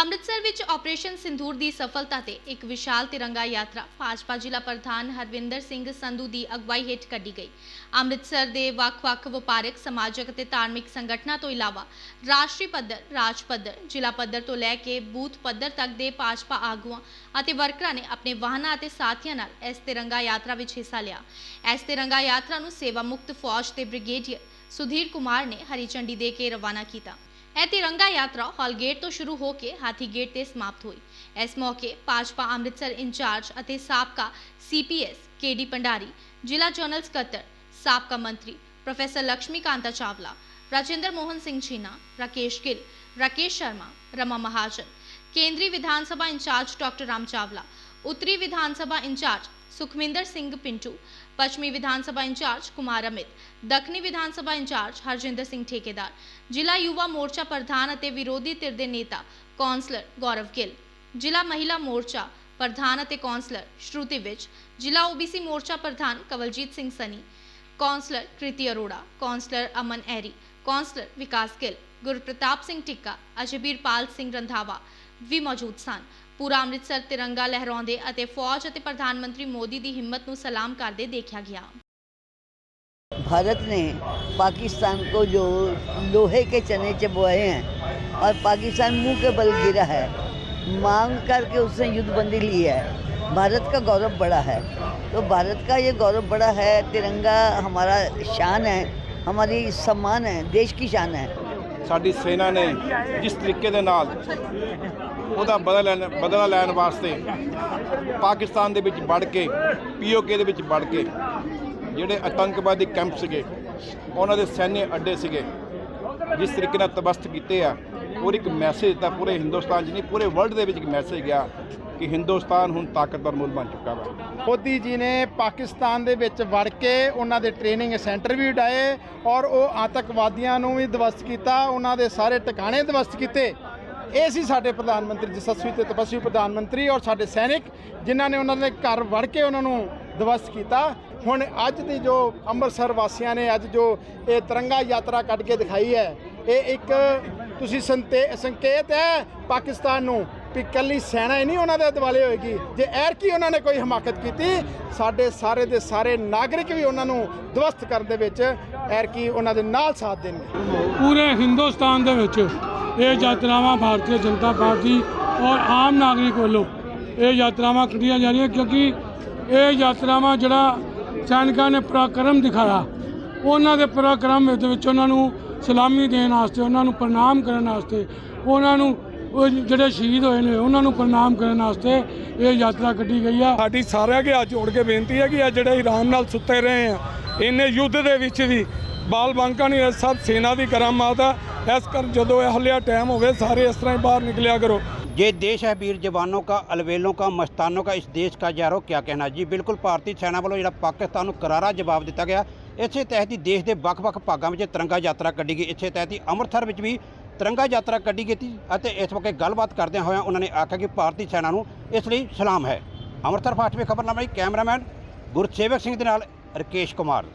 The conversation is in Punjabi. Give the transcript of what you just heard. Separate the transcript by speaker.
Speaker 1: ਅੰਮ੍ਰਿਤਸਰ ਵਿੱਚ ਆਪਰੇਸ਼ਨ ਸਿੰਧੂਰ ਦੀ ਸਫਲਤਾ ਤੇ ਇੱਕ ਵਿਸ਼ਾਲ ਤਿਰੰਗਾ ਯਾਤਰਾ। ਭਾਜਪਾ ਜ਼ਿਲ੍ਹਾ ਪ੍ਰਧਾਨ ਹਰਵਿੰਦਰ ਸਿੰਘ ਸੰਧੂ ਦੀ ਅਗਵਾਈ ਹੇਠ ਕੱਢੀ ਗਈ। ਅੰਮ੍ਰਿਤਸਰ ਦੇ ਵੱਖ-ਵੱਖ ਵਪਾਰਕ, ਸਮਾਜਿਕ ਅਤੇ ਧਾਰਮਿਕ ਸੰਗਠਨਾਂ ਤੋਂ ਇਲਾਵਾ ਰਾਸ਼ਟਰੀ ਪੱਧਰ, ਰਾਜ ਪੱਧਰ, ਜ਼ਿਲ੍ਹਾ ਪੱਧਰ ਤੋਂ ਲੈ ਕੇ ਬੂਥ ਪੱਧਰ ਤੱਕ ਦੇ ਭਾਜਪਾ ਆਗੂਆਂ ਅਤੇ ਵਰਕਰਾਂ ਨੇ ਆਪਣੇ ਵਾਹਨਾਂ ਅਤੇ ਸਾਥੀਆਂ ਨਾਲ ਇਸ ਤਿਰੰਗਾ ਯਾਤਰਾ ਵਿੱਚ ਹਿੱਸਾ ਲਿਆ। ਇਸ ਤਿਰੰਗਾ ਯਾਤਰਾ ਨੂੰ ਸੇਵਾ ਮੁਕਤ ਫੌਜ ਦੇ ਬ੍ਰਿਗੇਡੀਅਰ ਸੁਧੀਰ ਕੁਮਾਰ ਨੇ ਹਰੀ ਝੰਡੀ ਦੇ ਕੇ ਰਵਾਨਾ ਕੀਤਾ। ਇਹ ਤਿਰੰਗਾ ਯਾਤਰਾ ਹਾਲ ਗੇਟ ਤੋਂ ਸ਼ੁਰੂ ਹੋ ਕੇ ਹਾਥੀ ਗੇਟ ਤੇ ਸਮਾਪਤ ਹੋਈ ਇਸ ਮੌਕੇ ਭਾਜਪਾ ਅੰਮ੍ਰਿਤਸਰ ਇੰਚਾਰਜ ਅਤੇ ਸਾਬਕਾ ਸੀਪੀਐਸ ਕੇਡੀ ਪੰਡਾਰੀ ਜ਼ਿਲ੍ਹਾ ਜਨਰਲ ਸਕੱਤਰ ਸਾਬਕਾ ਮੰਤਰੀ ਪ੍ਰੋਫੈਸਰ ਲక్ష్ਮੀ ਕਾਂਤਾ ਚਾਵਲਾ ਰਾਜਿੰਦਰ ਮੋਹਨ ਸਿੰਘ ਛੀਨਾ ਰਾਕੇਸ਼ ਗਿੱਲ ਰਾਕੇਸ਼ ਸ਼ਰਮਾ ਰਮਾ ਮਹਾਜਨ ਕੇਂਦਰੀ ਵਿਧਾਨ ਸਭਾ in charge doctor Ram Chawla ਉੱਤਰੀ ਵਿਧਾਨ ਸਭਾ ਇੰਚਾਰਜ ਸੁਖਮਿੰਦਰ ਸਿੰਘ ਪਿੰਟੂ, ਪੱਛਮੀ ਵਿਧਾਨ ਸਭਾ ਇੰਚਾਰਜ ਕੁਮਾਰ ਅਮਿਤ, ਦੱਖਣੀ ਵਿਧਾਨ ਸਭਾ ਇੰਚਾਰਜ ਹਰਜਿੰਦਰ ਸਿੰਘ ਠੇਕੇਦਾਰ, ਜ਼ਿਲ੍ਹਾ ਯੁਵਾ ਮੋਰਚਾ ਪ੍ਰਧਾਨ ਅਤੇ ਵਿਰੋਧੀ ਧਿਰ ਦੇ ਨੇਤਾ ਕੌਂਸਲਰ ਗੌਰਵ ਗਿੱਲ, ਜ਼ਿਲ੍ਹਾ ਮਹਿਲਾ ਮੋਰਚਾ ਪ੍ਰਧਾਨ ਅਤੇ ਕੌਂਸਲਰ ਸ਼ਰੂਤੀ ਵਿੱਚ, ਜ਼ਿਲ੍ਹਾ ਓਬੀਸੀ ਮੋਰਚਾ ਪ੍ਰਧਾਨ Kawaljit Singh Sunny, councillor Kriti Arora, councillor Aman Airy, councillor Vikas Gill. Gurpratap Singh ਟਿੱਕਾ ਅਜਬੀਰਪਾਲ ਸਿੰਘ ਰੰਧਾਵਾ ਵੀ ਮੌਜੂਦ ਸਨ ਪੂਰਾ ਅੰਮ੍ਰਿਤਸਰ ਤਿਰੰਗਾ ਲਹਿਰਾਉਂਦੇ ਅਤੇ ਫੌਜ ਅਤੇ ਪ੍ਰਧਾਨ ਮੰਤਰੀ ਮੋਦੀ ਦੀ ਹਿੰਮਤ ਨੂੰ ਸਲਾਮ ਕਰਦੇ ਦੇਖਿਆ ਗਿਆ
Speaker 2: भारत ने पाकिस्तान को जो लोहे के चने चबवाए हैं और पाकिस्तान मुंह के बल गिरा है मांग करके उसने युद्धबंदी ली है भारत का गौरव बड़ा है तो भारत का ये गौरव बड़ा है तिरंगा हमारा शान है हमारी सम्मान है देश की शान है
Speaker 3: ਸਾਡੀ ਸੈਨਾ ਨੇ ਜਿਸ ਤਰੀਕੇ ਦੇ ਨਾਲ ਉਹਦਾ ਬਦਲਾ ਲੈਣ ਬਦਲਾ ਲੈਣ ਵਾਸਤੇ ਪਾਕਿਸਤਾਨ ਦੇ ਵਿੱਚ ਵੜ ਕੇ ਪੀਓਕੇ ਦੇ ਵਿੱਚ ਵੜ ਕੇ ਜਿਹੜੇ ਆਤੰਕਵਾਦੀ ਕੈਂਪ ਸੀਗੇ, ਉਹਨਾਂ ਦੇ ਸੈਨਿਕ ਅੱਡੇ ਸੀਗੇ, ਜਿਸ ਤਰੀਕੇ ਨਾਲ ਤਬਸਤ ਕੀਤੇ ਆ, ਔਰ ਇੱਕ ਮੈਸੇਜ ਦਿੱਤਾ ਪੂਰੇ ਹਿੰਦੁਸਤਾਨ 'ਚ ਨਹੀਂ, ਪੂਰੇ ਵਰਲਡ ਦੇ ਵਿੱਚ ਇੱਕ ਮੈਸੇਜ ਗਿਆ ਕਿ ਹਿੰਦੁਸਤਾਨ ਹੁਣ ਤਾਕਤਵਰ ਮੁਲਕ ਬਣ ਚੁੱਕਾ ਵਾ।
Speaker 4: ਮੋਦੀ ਜੀ ਨੇ ਪਾਕਿਸਤਾਨ ਦੇ ਵਿੱਚ ਵੜ ਕੇ ਉਹਨਾਂ ਦੇ ਟ੍ਰੇਨਿੰਗ ਸੈਂਟਰ ਵੀ ਉਡਾਏ ਔਰ ਉਹ ਆਤੰਕਵਾਦੀਆਂ ਨੂੰ ਵੀ ਦਵਸਤ ਕੀਤਾ, ਉਹਨਾਂ ਦੇ ਸਾਰੇ ਟਿਕਾਣੇ ਦਵਸਤ ਕੀਤੇ। ਇਹ ਸੀ ਸਾਡੇ ਪ੍ਰਧਾਨ ਮੰਤਰੀ ਜਸਸਵੀ ਤੇ ਤਪਸਵੀ ਪ੍ਰਧਾਨ ਮੰਤਰੀ ਔਰ ਸਾਡੇ ਸੈਨਿਕ, ਜਿਨ੍ਹਾਂ ਨੇ ਉਹਨਾਂ ਦੇ ਘਰ ਵੜ ਕੇ ਉਹਨਾਂ ਨੂੰ ਦਵਸਤ ਕੀਤਾ। ਹੁਣ ਅੱਜ ਦੀ ਜੋ ਅੰਮ੍ਰਿਤਸਰ ਵਾਸੀਆਂ ਨੇ ਅੱਜ ਜੋ ਇਹ ਤਿਰੰਗਾ ਯਾਤਰਾ ਕੱਢ ਕੇ ਦਿਖਾਈ ਹੈ, ਇਹ ਇੱਕ ਤੁਸੀਂ ਸੰਤੇ ਸੰਕੇਤ ਹੈ ਪਾਕਿਸਤਾਨ ਨੂੰ। ਵੀ ਇਕੱਲੀ ਸੈਨਾ ਹੀ ਨਹੀਂ ਉਹਨਾਂ ਦੇ ਦਿਵਾਲੇ ਹੋਏਗੀ। ਜੇ ਐਰ ਕੀ ਉਹਨਾਂ ਨੇ ਕੋਈ ਹਮਾਕਤ ਕੀਤੀ, ਸਾਡੇ ਸਾਰੇ ਦੇ ਸਾਰੇ ਨਾਗਰਿਕ ਵੀ ਉਹਨਾਂ ਨੂੰ ਦਵਸਤ ਕਰਨ ਦੇ ਵਿੱਚ ਐਰ ਕੀ ਉਹਨਾਂ ਦੇ ਨਾਲ ਸਾਥ ਦੇਣਗੇ।
Speaker 5: ਪੂਰੇ ਹਿੰਦੁਸਤਾਨ ਦੇ ਵਿੱਚ ਇਹ ਯਾਤਰਾਵਾਂ ਭਾਰਤੀ ਜਨਤਾ ਪਾਰਟੀ ਔਰ ਆਮ ਨਾਗਰਿਕ ਵੱਲੋਂ ਇਹ ਯਾਤਰਾਵਾਂ ਕੱਢੀਆਂ ਜਾ ਰਹੀਆਂ ਕਿਉਂਕਿ ਇਹ ਯਾਤਰਾਵਾਂ ਜਿਹੜਾ ਸੈਨਿਕਾਂ ਨੇ ਪਰਾਕਰਮ ਦਿਖਾਇਆ, ਉਹਨਾਂ ਦੇ ਪਰਾਕਰਮ ਦੇ ਵਿੱਚ ਉਹਨਾਂ ਨੂੰ ਸਲਾਮੀ ਦੇਣ ਵਾਸਤੇ, ਉਹਨਾਂ ਨੂੰ ਪ੍ਰਣਾਮ ਕਰਨ ਵਾਸਤੇ, ਉਹਨਾਂ ਨੂੰ ਉਹ ਜਿਹੜੇ ਸ਼ਹੀਦ ਹੋਏ ਨੇ ਉਹਨਾਂ ਨੂੰ ਪ੍ਰਣਾਮ ਕਰਨ ਵਾਸਤੇ ਇਹ ਯਾਤਰਾ ਕੱਢੀ ਗਈ ਆ
Speaker 6: ਸਾਡੀ ਸਾਰਿਆਂ ਅੱਗੇ ਹੱਥ ਜੋੜ ਕੇ ਬੇਨਤੀ ਹੈ ਕਿ ਇਹ ਜਿਹੜੇ ਆਰਾਮ ਨਾਲ ਸੁੱਤੇ ਰਹੇ ਆ ਇੰਨੇ ਯੁੱਧ ਦੇ ਵਿੱਚ ਵੀ ਬਾਲ ਬਾਂਕਾ ਨਹੀਂ ਇਹ ਸਭ ਸੈਨਾ ਦੀ ਕਰਾਮਾਤ ਆ ਇਸ ਕਰ ਜਦੋਂ ਇਹ ਹਲਿਆ ਟਾਈਮ ਹੋਵੇ ਸਾਰੇ ਇਸ ਤਰ੍ਹਾਂ ਹੀ ਬਾਹਰ ਨਿਕਲਿਆ ਕਰੋ
Speaker 7: ये देश है वीर जवानों का अलवेलों का मस्तानों का इस देश का यारो क्या कहना ਜੀ ਬਿਲਕੁਲ ਭਾਰਤੀ ਸੈਨਾ ਵੱਲੋਂ ਜਿਹੜਾ ਪਾਕਿਸਤਾਨ ਨੂੰ ਕਰਾਰਾ ਜਵਾਬ ਦਿੱਤਾ ਗਿਆ ਇਸੇ ਤਹਿਤ ਹੀ ਦੇਸ਼ ਦੇ ਵੱਖ-ਵੱਖ ਭਾਗਾਂ ਵਿੱਚ ਤਿਰੰਗਾ ਯਾਤਰਾ ਕੱਢੀ ਗਈ। ਇਸੇ ਤਹਿਤ ਹੀ ਅੰਮ੍ਰਿਤਸਰ ਵਿੱਚ ਵੀ ਤਿਰੰਗਾ ਯਾਤਰਾ ਕੱਢੀ ਗਈ ਸੀ ਅਤੇ ਇਸ ਵਕਤ ਗੱਲਬਾਤ ਕਰਦਿਆਂ ਹੋਇਆਂ ਉਹਨਾਂ ਨੇ ਆਖਿਆ ਕਿ ਭਾਰਤੀ ਸੈਨਾ ਨੂੰ ਇਸ ਲਈ ਸਲਾਮ ਹੈ। ਅੰਮ੍ਰਿਤਸਰ ਫਾਸਟ ਵਿੱਚ ਖਬਰਨਾਮਾ ਲਈ ਕੈਮਰਾਮੈਨ ਗੁਰਸੇਵਕ ਸਿੰਘ ਦੇ ਨਾਲ ਰਕੇਸ਼ ਕੁਮਾਰ।